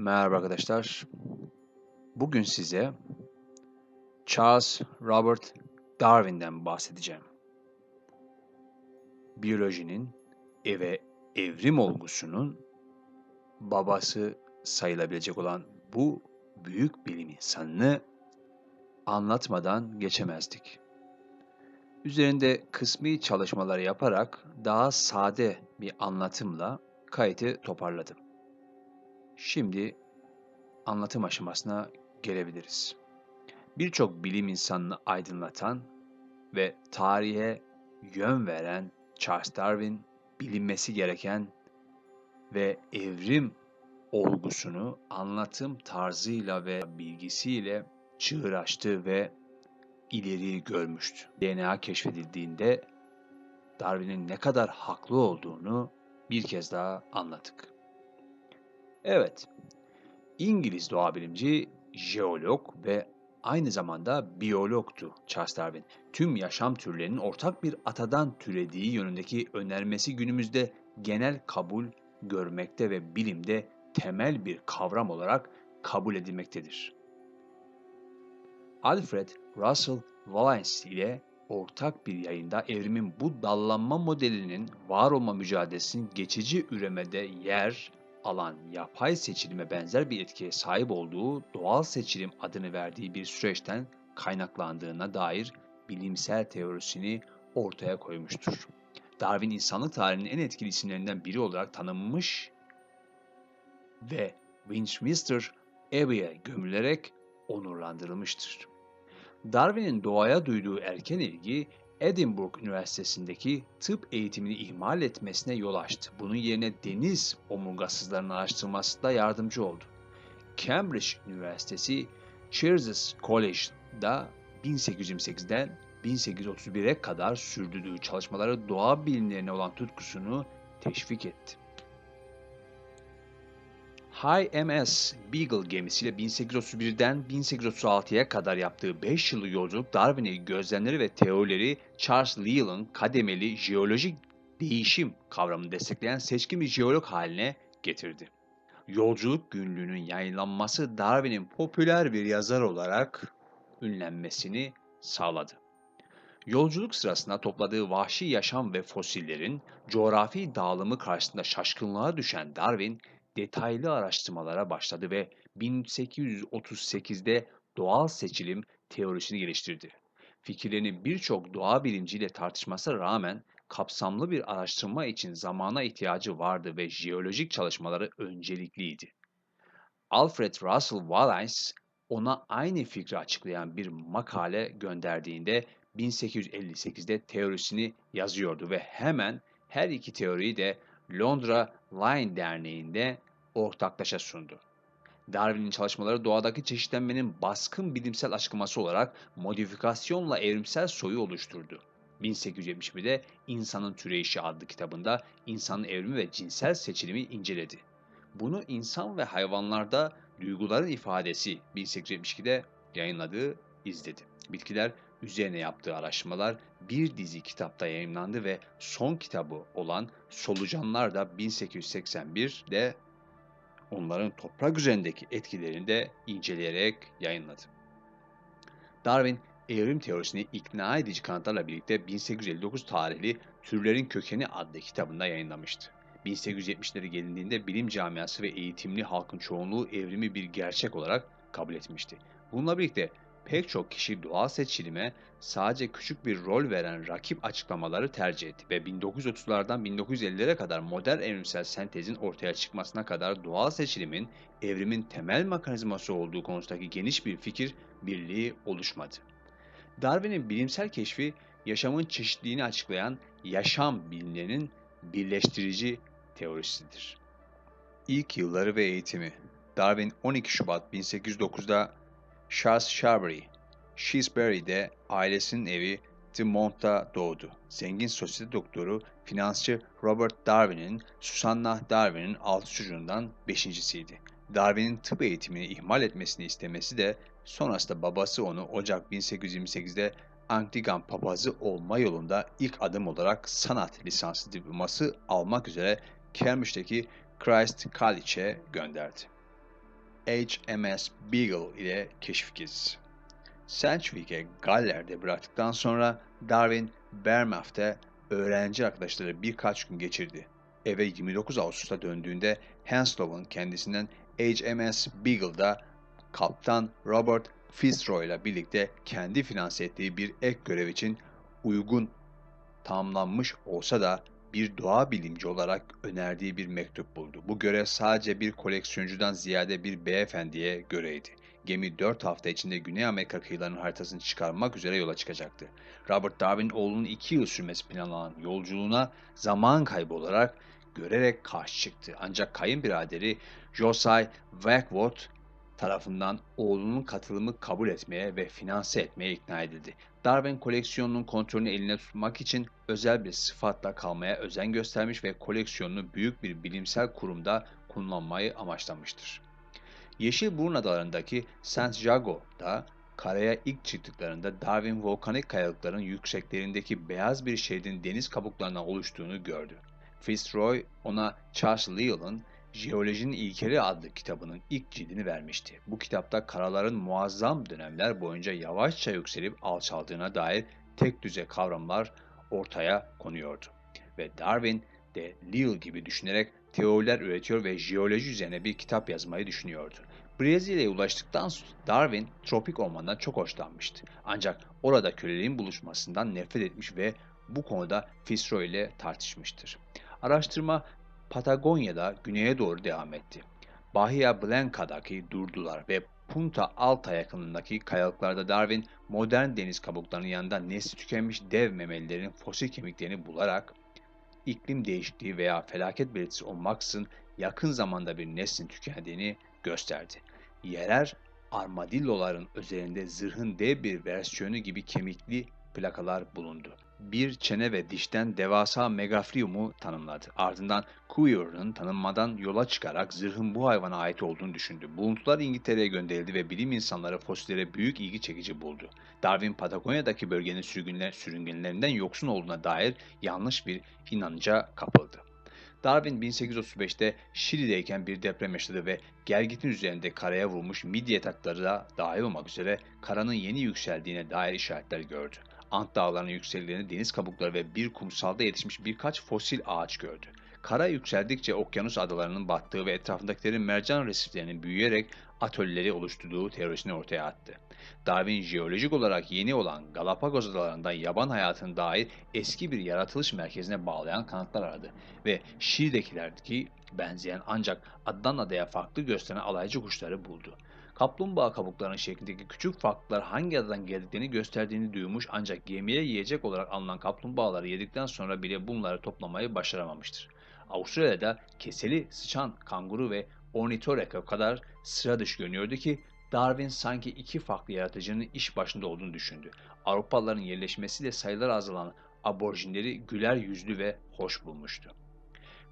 Merhaba arkadaşlar. Bugün size Charles Robert Darwin'den bahsedeceğim. Biyolojinin ve evrim olgusunun babası sayılabilecek olan bu büyük bilim insanını anlatmadan geçemezdik. Üzerinde kısmi çalışmalar yaparak daha sade bir anlatımla kayıtı toparladım. Şimdi anlatım aşamasına gelebiliriz. Birçok bilim insanını aydınlatan ve tarihe yön veren Charles Darwin bilinmesi gereken ve evrim olgusunu anlatım tarzıyla ve bilgisiyle çığır açtı ve ileriyi görmüştü. DNA keşfedildiğinde Darwin'in ne kadar haklı olduğunu bir kez daha anlattık. Evet, İngiliz doğa bilimci, jeolog ve aynı zamanda biyologtu Charles Darwin. Tüm yaşam türlerinin ortak bir atadan türediği yönündeki önermesi günümüzde genel kabul görmekte ve bilimde temel bir kavram olarak kabul edilmektedir. Alfred Russel Wallace ile ortak bir yayında evrimin bu dallanma modelinin var olma mücadelesinin geçici üremede yer alan yapay seçilime benzer bir etkiye sahip olduğu doğal seçilim adını verdiği bir süreçten kaynaklandığına dair bilimsel teorisini ortaya koymuştur. Darwin insanlık tarihinin en etkili isimlerinden biri olarak tanınmış ve Winchester Abbey'e gömülerek onurlandırılmıştır. Darwin'in doğaya duyduğu erken ilgi Edinburgh Üniversitesi'ndeki tıp eğitimini ihmal etmesine yol açtı. Bunun yerine deniz omurgasızlarının araştırmasında yardımcı oldu. Cambridge Üniversitesi Cheers College'da 1828'den 1831'e kadar sürdürdüğü çalışmaları doğa bilimlerine olan tutkusunu teşvik etti. HMS Beagle gemisiyle 1831'den 1836'ya kadar yaptığı 5 yıllık yolculuk Darwin'in gözlemleri ve teorileri Charles Lyell'ın kademeli jeolojik değişim kavramını destekleyen seçkin bir jeolog haline getirdi. Yolculuk günlüğünün yayınlanması Darwin'in popüler bir yazar olarak ünlenmesini sağladı. Yolculuk sırasında topladığı vahşi yaşam ve fosillerin coğrafi dağılımı karşısında şaşkınlığa düşen Darwin, detaylı araştırmalara başladı ve 1838'de doğal seçilim teorisini geliştirdi. Fikirlerini birçok doğa bilimciyle tartışmasına rağmen kapsamlı bir araştırma için zamana ihtiyacı vardı ve jeolojik çalışmaları öncelikliydi. Alfred Russel Wallace ona aynı fikri açıklayan bir makale gönderdiğinde 1858'de teorisini yazıyordu ve hemen her iki teoriyi de Londra Line Derneği'nde ortaklaşa sundu. Darwin'in çalışmaları doğadaki çeşitlenmenin baskın bilimsel açıklaması olarak modifikasyonla evrimsel soyu oluşturdu. 1871'de İnsanın Türeyişi adlı kitabında insanın evrimi ve cinsel seçilimi inceledi. Bunu insan ve hayvanlarda duyguların ifadesi 1872'de yayınladığı izledi. Bitkiler üzerine yaptığı araştırmalar bir dizi kitapta yayınlandı ve son kitabı olan Solucanlar da 1881'de onların toprak üzerindeki etkilerini de inceleyerek yayınladı. Darwin, evrim teorisini ikna edici kanıtlarla birlikte 1859 tarihli Türlerin Kökeni adlı kitabında yayınlamıştı. 1870'lere gelindiğinde bilim camiası ve eğitimli halkın çoğunluğu evrimi bir gerçek olarak kabul etmişti. Bununla birlikte pek çok kişi doğal seçilime sadece küçük bir rol veren rakip açıklamaları tercih etti ve 1930'lardan 1950'lere kadar modern evrimsel sentezin ortaya çıkmasına kadar doğal seçilimin evrimin temel mekanizması olduğu konusundaki geniş bir fikir birliği oluşmadı. Darwin'in bilimsel keşfi yaşamın çeşitliliğini açıklayan yaşam bilimlerinin birleştirici teorisidir. İlk yılları ve eğitimi Darwin 12 Şubat 1809'da Charles Shrewsbury, Shrewsbury'de ailesinin evi The Mont'ta doğdu. Zengin sosyete doktoru, finansçı Robert Darwin'in Susanna Darwin'in altı çocuğundan beşincisiydi. Darwin'in tıp eğitimini ihmal etmesini istemesi de sonrasında babası onu Ocak 1828'de Anglikan papazı olma yolunda ilk adım olarak sanat lisansı diploması almak üzere Cambridge'deki Christ College'e gönderdi. HMS Beagle ile keşif gezisi. Sedgwick'e Galler'de bıraktıktan sonra Darwin, Bournemouth'te öğrenci arkadaşları birkaç gün geçirdi. Eve 29 Ağustos'ta döndüğünde Henslow'un kendisinden HMS Beagle'da kaptan Robert Fitzroy ile birlikte kendi finanse ettiği bir ek görev için uygun tamamlanmış olsa da bir doğa bilimci olarak önerdiği bir mektup buldu. Bu görev sadece bir koleksiyoncudan ziyade bir beyefendiye göreydi. Gemi 4 hafta içinde Güney Amerika kıyılarının haritasını çıkarmak üzere yola çıkacaktı. Robert Darwin oğlunun 2 yıl sürmesi planlanan yolculuğuna zaman kaybı olarak görerek karşı çıktı. Ancak kayınbiraderi Josiah Wackworth tarafından oğlunun katılımı kabul etmeye ve finanse etmeye ikna edildi. Darwin koleksiyonunun kontrolünü eline tutmak için özel bir sıfatla kalmaya özen göstermiş ve koleksiyonunu büyük bir bilimsel kurumda kullanmayı amaçlamıştır. Yeşilburun adalarındaki St. Jago'da karaya ilk çıktıklarında Darwin volkanik kayalıkların yükseklerindeki beyaz bir şeridin deniz kabuklarından oluştuğunu gördü. Fitzroy ona Charles Lyell'ın Jeolojinin İlkeri adlı kitabının ilk cildini vermişti. Bu kitapta karaların muazzam dönemler boyunca yavaşça yükselip alçaldığına dair tek düze kavramlar ortaya konuyordu. Ve Darwin de Lyell gibi düşünerek teoriler üretiyor ve jeoloji üzerine bir kitap yazmayı düşünüyordu. Brezilya'ya ulaştıktan sonra Darwin tropik ormandan çok hoşlanmıştı. Ancak orada köleliğin buluşmasından nefret etmiş ve bu konuda Fitzroy ile tartışmıştır. Araştırma Patagonya'da güneye doğru devam etti. Bahia Blanca'daki durdular ve Punta Alta yakınındaki kayalıklarda Darwin modern deniz kabuklarının yanında nesli tükenmiş dev memelilerin fosil kemiklerini bularak iklim değişikliği veya felaket belirtisi olmaksızın yakın zamanda bir neslin tükendiğini gösterdi. Yerer armadilloların üzerinde zırhın dev bir versiyonu gibi kemikli plakalar bulundu bir çene ve dişten devasa megafriumu tanımladı. Ardından Queer'ın tanınmadan yola çıkarak zırhın bu hayvana ait olduğunu düşündü. Buluntular İngiltere'ye gönderildi ve bilim insanları fosillere büyük ilgi çekici buldu. Darwin Patagonya'daki bölgenin sürgünler, sürüngenlerinden yoksun olduğuna dair yanlış bir inanca kapıldı. Darwin 1835'te Şili'deyken bir deprem yaşadı ve Gergit'in üzerinde karaya vurmuş midye takları da dahil olmak üzere karanın yeni yükseldiğine dair işaretler gördü. Ant dağlarının yükseldiğini, deniz kabukları ve bir kumsalda yetişmiş birkaç fosil ağaç gördü. Kara yükseldikçe okyanus adalarının battığı ve etrafındakilerin mercan resiflerinin büyüyerek atölyeleri oluşturduğu teorisini ortaya attı. Darwin jeolojik olarak yeni olan Galapagos adalarında yaban hayatını dair eski bir yaratılış merkezine bağlayan kanıtlar aradı ve Şili'dekilerdeki benzeyen ancak addan adaya farklı gösteren alaycı kuşları buldu kaplumbağa kabuklarının şeklindeki küçük farklılıklar hangi adadan geldiklerini gösterdiğini duymuş ancak gemiye yiyecek olarak alınan kaplumbağaları yedikten sonra bile bunları toplamayı başaramamıştır. Avustralya'da keseli sıçan kanguru ve ornitoreka kadar sıra dışı görünüyordu ki Darwin sanki iki farklı yaratıcının iş başında olduğunu düşündü. Avrupalıların yerleşmesiyle sayılar azalan aborjinleri güler yüzlü ve hoş bulmuştu.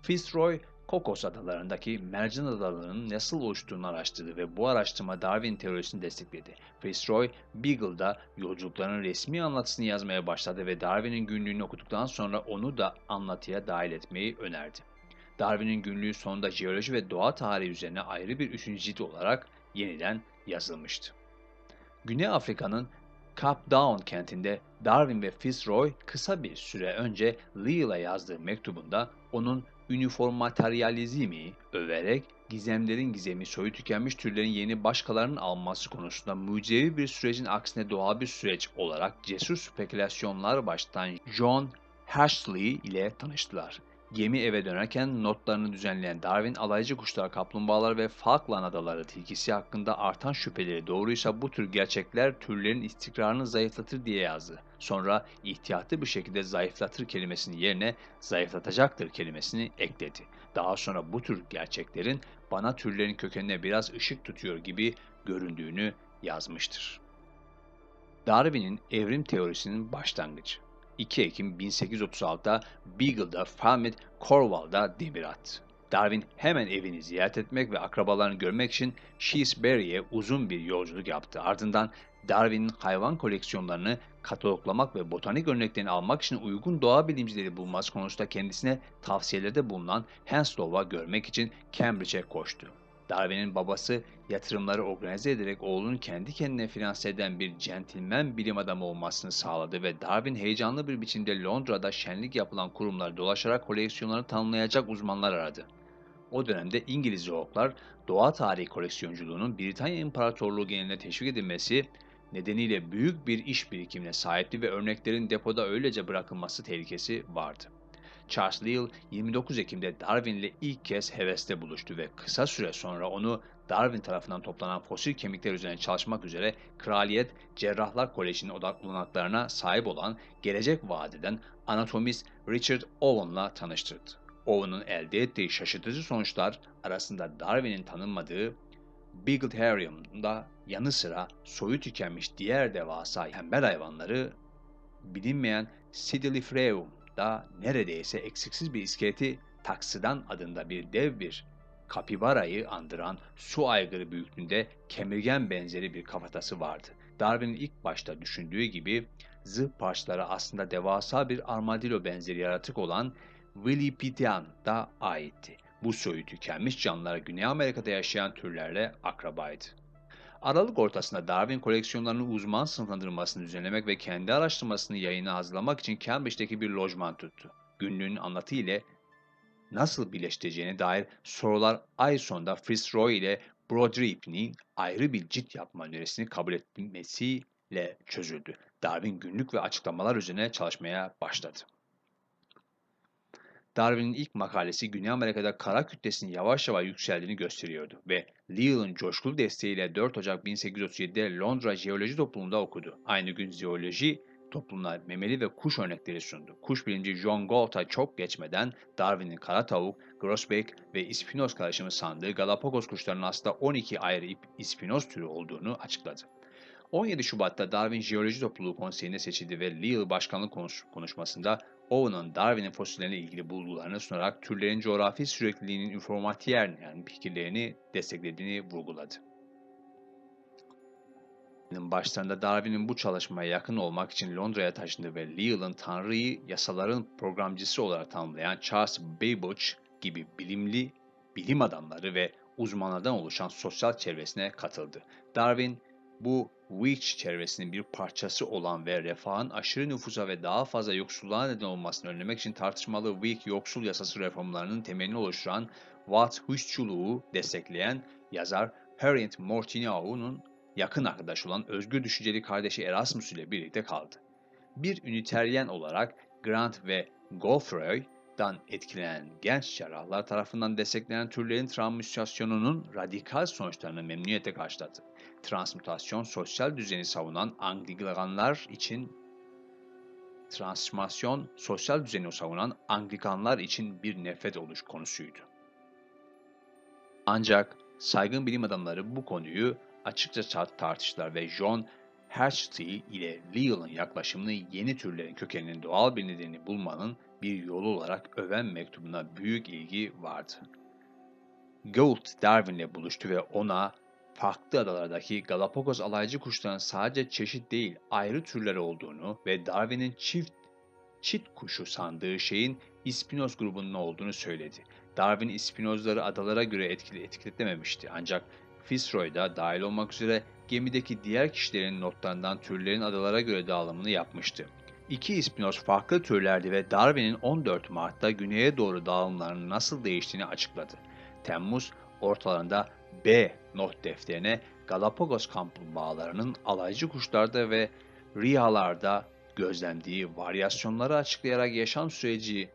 Fitzroy Kokos adalarındaki mercan adalarının nasıl oluştuğunu araştırdı ve bu araştırma Darwin teorisini destekledi. Fitzroy, Beagle'da yolculukların resmi anlatısını yazmaya başladı ve Darwin'in günlüğünü okuduktan sonra onu da anlatıya dahil etmeyi önerdi. Darwin'in günlüğü sonunda jeoloji ve doğa tarihi üzerine ayrı bir üçüncü cilt olarak yeniden yazılmıştı. Güney Afrika'nın Cape Town kentinde Darwin ve Fitzroy kısa bir süre önce Lyell'a yazdığı mektubunda onun üniformateryalizmi överek gizemlerin gizemi soyu tükenmiş türlerin yeni başkalarının alması konusunda mucizevi bir sürecin aksine doğal bir süreç olarak cesur spekülasyonlar baştan John Hershey ile tanıştılar. Gemi eve dönerken notlarını düzenleyen Darwin alaycı kuşlar, kaplumbağalar ve Falkland adaları tilkisi hakkında artan şüpheleri doğruysa bu tür gerçekler türlerin istikrarını zayıflatır diye yazdı. Sonra ihtiyatlı bir şekilde zayıflatır kelimesinin yerine zayıflatacaktır kelimesini ekledi. Daha sonra bu tür gerçeklerin bana türlerin kökenine biraz ışık tutuyor gibi göründüğünü yazmıştır. Darwin'in evrim teorisinin başlangıcı 2 Ekim 1836'da Beagle'da Falmouth Cornwall'da demir attı. Darwin hemen evini ziyaret etmek ve akrabalarını görmek için Shrewsbury'e uzun bir yolculuk yaptı. Ardından Darwin'in hayvan koleksiyonlarını kataloglamak ve botanik örneklerini almak için uygun doğa bilimcileri bulması konusunda kendisine tavsiyelerde bulunan Henslow'a görmek için Cambridge'e koştu. Darwin'in babası yatırımları organize ederek oğlunu kendi kendine finanse eden bir centilmen bilim adamı olmasını sağladı ve Darwin heyecanlı bir biçimde Londra'da şenlik yapılan kurumları dolaşarak koleksiyonlarını tanımlayacak uzmanlar aradı. O dönemde İngiliz zoologlar doğa tarihi koleksiyonculuğunun Britanya İmparatorluğu geneline teşvik edilmesi nedeniyle büyük bir iş birikimine sahipti ve örneklerin depoda öylece bırakılması tehlikesi vardı. Charles Lyell 29 Ekim'de Darwin ile ilk kez heveste buluştu ve kısa süre sonra onu Darwin tarafından toplanan fosil kemikler üzerine çalışmak üzere Kraliyet Cerrahlar Koleji'nin odaklanaklarına sahip olan gelecek vadeden anatomist Richard Owen'la tanıştırdı. Owen'ın elde ettiği şaşırtıcı sonuçlar arasında Darwin'in tanınmadığı Beagleharium'da yanı sıra soyu tükenmiş diğer devasa tembel hayvanları bilinmeyen Sidilifreum'da neredeyse eksiksiz bir iskeleti Taksidan adında bir dev bir kapibarayı andıran su aygırı büyüklüğünde kemirgen benzeri bir kafatası vardı. Darwin'in ilk başta düşündüğü gibi zırh parçaları aslında devasa bir armadillo benzeri yaratık olan Willipitian da aitti. Bu soyu tükenmiş canlılara Güney Amerika'da yaşayan türlerle akrabaydı. Aralık ortasında Darwin koleksiyonlarının uzman sınıflandırmasını düzenlemek ve kendi araştırmasını yayına hazırlamak için Cambridge'deki bir lojman tuttu. Günlüğün anlatı ile nasıl birleştireceğine dair sorular ay sonunda Fitzroy ile Brodripp'nin ayrı bir cilt yapma önerisini kabul etmesiyle çözüldü. Darwin günlük ve açıklamalar üzerine çalışmaya başladı. Darwin'in ilk makalesi Güney Amerika'da kara kütlesinin yavaş yavaş yükseldiğini gösteriyordu ve Lyell'ın coşkulu desteğiyle 4 Ocak 1837'de Londra Jeoloji Topluluğu'nda okudu. Aynı gün jeoloji toplumuna memeli ve kuş örnekleri sundu. Kuş bilimci John Galt'a çok geçmeden Darwin'in kara tavuk, grosbeak ve ispinoz karışımı sandığı Galapagos kuşlarının aslında 12 ayrı ispinoz türü olduğunu açıkladı. 17 Şubat'ta Darwin Jeoloji Topluluğu Konseyi'nde seçildi ve Lyell başkanlık konuş konuşmasında Owen'ın Darwin'in fosillerine ilgili bulgularını sunarak türlerin coğrafi sürekliliğinin informatiyer yani fikirlerini desteklediğini vurguladı. Başlarında Darwin'in bu çalışmaya yakın olmak için Londra'ya taşındı ve Lyell'ın Tanrı'yı yasaların programcısı olarak tanımlayan Charles Babbage gibi bilimli bilim adamları ve uzmanlardan oluşan sosyal çevresine katıldı. Darwin bu Weech çevresinin bir parçası olan ve refahın aşırı nüfusa ve daha fazla yoksulluğa neden olmasını önlemek için tartışmalı Week yoksul yasası reformlarının temelini oluşturan Watt Huşçuluğu destekleyen yazar Harriet Martineau'nun yakın arkadaş olan özgür düşünceli kardeşi Erasmus ile birlikte kaldı. Bir üniteryen olarak Grant ve Goffroy'dan etkilenen genç cerrahlar tarafından desteklenen türlerin transmutasyonunun radikal sonuçlarını memnuniyetle karşıladı. Transmutasyon sosyal düzeni savunan Anglikanlar için transformasyon sosyal düzeni savunan Anglikanlar için bir nefret oluş konusuydu. Ancak saygın bilim adamları bu konuyu açıkça tartıştılar ve John Hershey ile Lyell'ın yaklaşımını yeni türlerin kökeninin doğal bir nedeni bulmanın bir yolu olarak öven mektubuna büyük ilgi vardı. Gould Darwin'le buluştu ve ona farklı adalardaki Galapagos alaycı kuşların sadece çeşit değil ayrı türler olduğunu ve Darwin'in çift çit kuşu sandığı şeyin İspinoz grubunun olduğunu söyledi. Darwin İspinozları adalara göre etkili etiketlememişti ancak Fitzroy da dahil olmak üzere gemideki diğer kişilerin notlarından türlerin adalara göre dağılımını yapmıştı. İki ispinoz farklı türlerdi ve Darwin'in 14 Mart'ta güneye doğru dağılımlarının nasıl değiştiğini açıkladı. Temmuz ortalarında B not defterine Galapagos kaplumbağalarının alaycı kuşlarda ve riyalarda gözlendiği varyasyonları açıklayarak yaşam süreci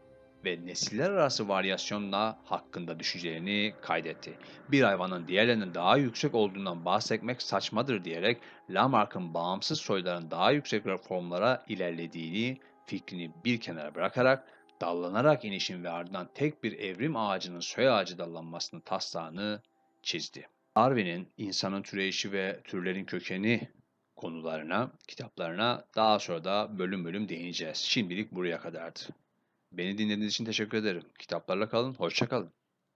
ve nesiller arası varyasyonla hakkında düşüncelerini kaydetti. Bir hayvanın diğerlerinin daha yüksek olduğundan bahsetmek saçmadır diyerek Lamarck'ın bağımsız soyların daha yüksek formlara ilerlediğini fikrini bir kenara bırakarak dallanarak inişin ve ardından tek bir evrim ağacının soy ağacı dallanmasını taslağını çizdi. Darwin'in insanın türeyişi ve türlerin kökeni konularına, kitaplarına daha sonra da bölüm bölüm değineceğiz. Şimdilik buraya kadardı. Beni dinlediğiniz için teşekkür ederim. Kitaplarla kalın, hoşça kalın.